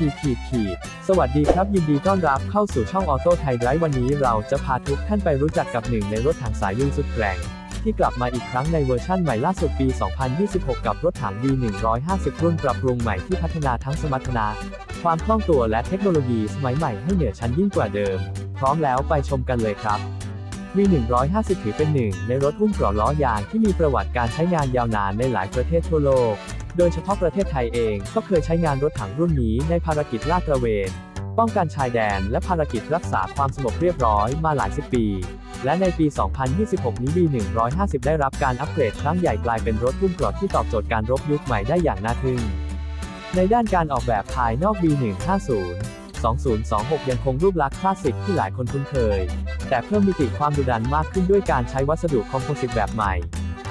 ขีดขีดขีดสวัสดีครับ ยินดีต้อนรับเข้าสู่ช่องออโต้ไทยไรฟ์วันนี้เราจะพาทุกท่านไปรู้จักกับหนึ่งในรถถังสายลุยสุดแกร่ง ที่กลับมาอีกครั้งในเวอร์ชั่นใหม่ล่าสุดปี 2026 กับรถถัง V150 รุ่นปรับปรุงใหม่ที่พัฒนาทั้งสมรรถนะ ความคล่องตัวและเทคโนโลยีสมัยใหม่ให้เหนือชั้นยิ่งกว่าเดิม พร้อมแล้วไปชมกันเลยครับ V150 ถือเป็นหนึ่งในรถหุ้มเกรอบล้อยางที่มีประวัติการใช้งานยาวนานในหลายประเทศทั่วโลก โดยเฉพาะประเทศไทยเองก็เคยใช้งานรถถังรุ่นนี้ในภารกิจลาดตระเวน ป้องกันชายแดนและภารกิจรักษาความสงบเรียบร้อยมาหลายสิบปี และในปี 2026 นี้ V150 ได้รับการอัปเกรดครั้งใหญ่กลายเป็นรถหุ้มกรอบที่ตอบโจทย์การรบยุคใหม่ได้อย่างน่าทึ่ง ในด้านการออกแบบภายนอก V150 2026 ยังคงรูปลักษณ์คลาสสิกที่หลายคนคุ้นเคย แต่เพิ่มมิติความดุดันมากขึ้นด้วยการใช้วัสดุคอมโพสิตแบบใหม่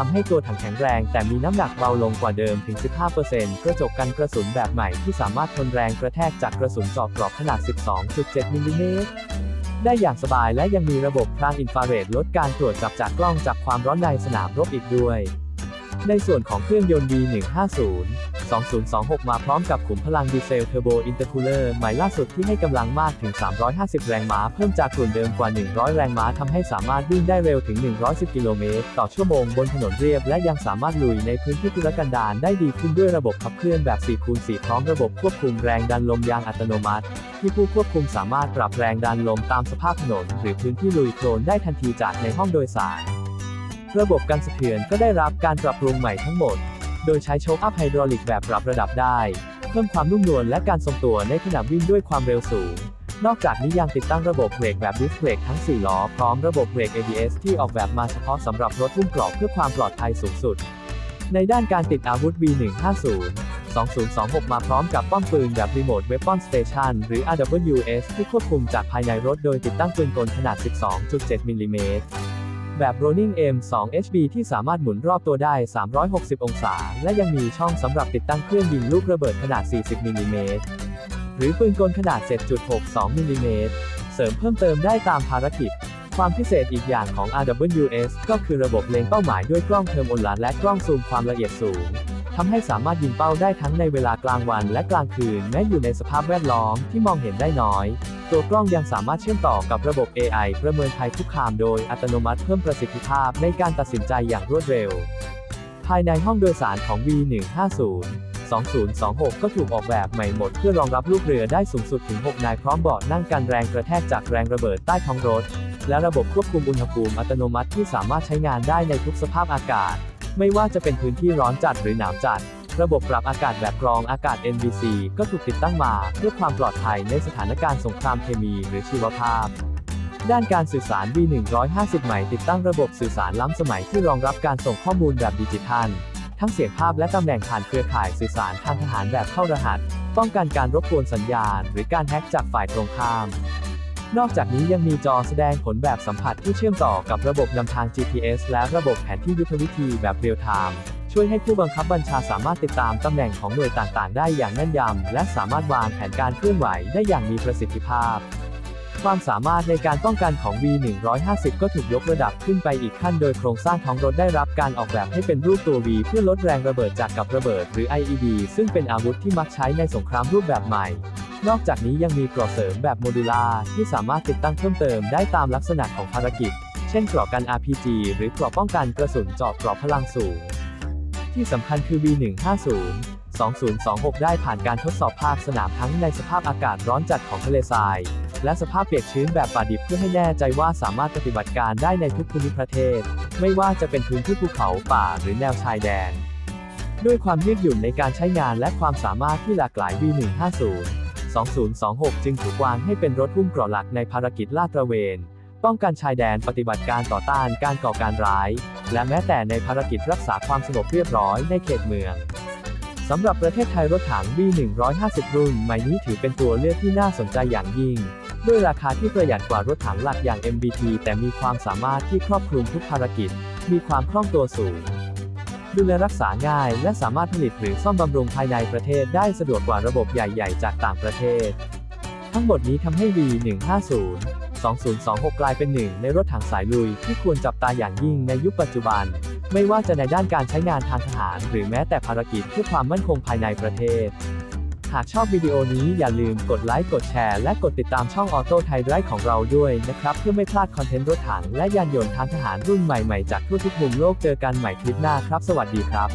ทำให้ตัวถังแข็งแรง แต่มีน้ำหนักเบาลงกว่าเดิมถึง 15%กระจกกันกระสุนแบบใหม่ที่สามารถทนแรงกระแทกจากกระสุนจอกกรอบขนาด 12.7 มิลลิเมตรได้อย่างสบายและยังมีระบบพรางอินฟราเรดลดการตรวจจับจากกล้องจับความร้อนในสนามรบอีกด้วย ในส่วนของเครื่องยนต์ V150 2026 มาพร้อมกับขุมพลังดีเซลเทอร์โบอินเตอร์คูลเลอร์ใหม่ล่าสุดที่ให้กำลังมากถึง 350 แรงม้า เพิ่มจากกลุ่นเดิมกว่า 100 แรงม้าทำให้สามารถวิ่งได้เร็วถึง 110 กิโลเมตร ต่อชั่วโมงบนถนนเรียบ และยังสามารถลุยในพื้นที่ทุรกันดารได้ดีขึ้นด้วยระบบขับเคลื่อนแบบ 4 คูณ 4 พร้อมระบบควบคุมแรงดันลมยางอัตโนมัติ ที่ผู้ควบคุมสามารถปรับแรงดันลมตามสภาพถนน หรือพื้นที่ลุยโคลนได้ทันทีจากในห้องโดยสาร ระบบกันสะเทือนก็ได้รับการปรับปรุงใหม่ทั้งหมด โดยใช้โชคอัพไฮดรอลิกแบบปรับระดับได้ เพิ่มความนุ่มนวลและการทรงตัวในขณะวิ่งด้วยความเร็วสูง นอกจากนี้ยังติดตั้งระบบเบรกแบบดิสเบรกทั้ง 4 ล้อ พร้อมระบบเบรก ABS ที่ออกแบบมาเฉพาะสำหรับรถหุ้มกรอบเพื่อความปลอดภัยสูงสุด ในด้านการติดอาวุธ V150 2026 มาพร้อมกับป้อมปืนแบบ Remote Weapon Station หรือ RWS ที่ควบคุมจากภายในรถโดยติดตั้งปืนกลขนาด 12.7 มิลลิเมตร แบบ Rolling M2 HB ที่สามารถหมุนรอบตัวได้ 360 องศา และยังมีช่องสำหรับติดตั้งเครื่องยิงลูกระเบิดขนาด 40 มิลลิเมตร หรือปืนกลขนาด 7.62 มิลลิเมตร เสริมเพิ่มเติมได้ตามภารกิจ ความพิเศษอีกอย่างของ RWS ก็คือระบบเล็งเป้าหมายด้วยกล้องเทอร์โมลาและกล้องซูมความละเอียดสูงทำให้สามารถยิงเป้าได้ทั้งในเวลากลางวันและกลางคืนแม้อยู่ในสภาพแวดล้อมที่มองเห็นได้น้อย ตัวกล้องยังสามารถเชื่อมต่อกับระบบ AI ประเมินภัยคุกคามโดยอัตโนมัติเพิ่มประสิทธิภาพในการตัดสินใจอย่างรวดเร็ว ภายในห้องโดยสารของ V150 2026 ก็ถูกออกแบบใหม่หมดเพื่อรองรับลูกเรือได้สูงสุดถึง 6 นายพร้อมเบาะนั่งกันแรงกระแทกจากแรงระเบิดใต้ท้องรถ และระบบควบคุมอุณหภูมิอัตโนมัติที่สามารถใช้งานได้ในทุกสภาพอากาศ ไม่ว่าจะเป็นพื้นที่ร้อนจัดหรือหนาวจัด ระบบปรับอากาศแบบกรองอากาศ NBC ก็ถูกติดตั้งมาเพื่อความปลอดภัยในสถานการณ์สงครามเคมีหรือชีวภาพ ด้านการสื่อสาร V150 ใหม่ติดตั้งระบบสื่อสารล้ำสมัยที่รองรับการส่งข้อมูลแบบดิจิทัล ทั้งเสียงภาพและตำแหน่งผ่านเครือข่ายสื่อสารทางทหารแบบเข้ารหัส ป้องกันการรบกวนสัญญาณ หรือการแฮ็กจากฝ่ายตรงข้าม นอกจากนี้ยังมีจอแสดงผลแบบสัมผัสที่เชื่อมต่อกับระบบนำทาง GPS และระบบแผนที่ยุทธวิธีแบบเรียลไทม์ ช่วยให้ผู้บังคับบัญชาสามารถติดตามตำแหน่งของหน่วยต่างๆ ได้อย่างแม่นยำ และสามารถวางแผนการเคลื่อนไหวได้อย่างมีประสิทธิภาพ ความสามารถในการป้องกันของ V150 ก็ถูกยกระดับขึ้นไปอีกขั้นโดยโครงสร้างท้องรถได้รับการออกแบบให้เป็นรูปตัว V เพื่อลดแรงระเบิดจากกับระเบิดหรือ IED ซึ่งเป็นอาวุธที่มักใช้ในสงครามรูปแบบใหม่นอกจากนี้ยังมีเกราะเสริมแบบโมดูลาร์ที่สามารถติดตั้งเพิ่มเติมได้ตามลักษณะของภารกิจ เช่นเกราะกัน RPG หรือเกราะป้องกันกระสุนเจาะเกราะพลังสูง ที่สำคัญคือ V150 2026 ได้ผ่านการทดสอบภาคสนามทั้งในสภาพอากาศร้อนจัดของทะเลทราย และสภาพเปียกชื้นแบบป่าดิบเพื่อให้แน่ใจว่าสามารถปฏิบัติการได้ในทุกภูมิประเทศ ไม่ว่าจะเป็นพื้นที่ภูเขาป่าหรือแนวชายแดน ด้วยความยืดหยุ่นในการใช้งานและความสามารถที่หลากหลาย V150 2026 จึงถูกวางให้เป็นรถหุ้มเกราะหลักในภารกิจลาดตระเวน ป้องกันชายแดนปฏิบัติการต่อต้านการก่อการร้าย และแม้แต่ในภารกิจรักษาความสงบเรียบร้อยในเขตเมืองสำหรับประเทศไทยรถถัง V150 รุ่นใหม่นี้ถือเป็นตัวเลือกที่น่าสนใจอย่างยิ่ง ด้วยราคาที่ประหยัดกว่ารถถังหลักอย่าง MBT แต่มีความสามารถที่ครอบคลุมทุกภารกิจ มีความคล่องตัวสูง ดูแลรักษาง่ายและสามารถผลิตหรือซ่อมบำรุงภายในประเทศได้สะดวกกว่าระบบใหญ่ ๆ จากต่างประเทศ ทั้งหมดนี้ทำให้ V150 2026 กลายเป็นหนึ่งในรถถังสายลุยที่ควรจับตาอย่างยิ่งในยุคปัจจุบัน ไม่ว่าจะในด้านการใช้งานทางทหาร หรือแม้แต่ภารกิจเพื่อความมั่นคงภายในประเทศ หากชอบวิดีโอนี้อย่าลืมกดไลค์ กดแชร์ และกดติดตามช่องออโต้ไทยไรของเราด้วยนะครับ เพื่อไม่พลาดคอนเทนต์รถถังและยานยนต์ทางทหารรุ่นใหม่ๆจากทั่วทุกมุมโลกเจอกันใหม่คลิปหน้าครับ สวัสดีครับ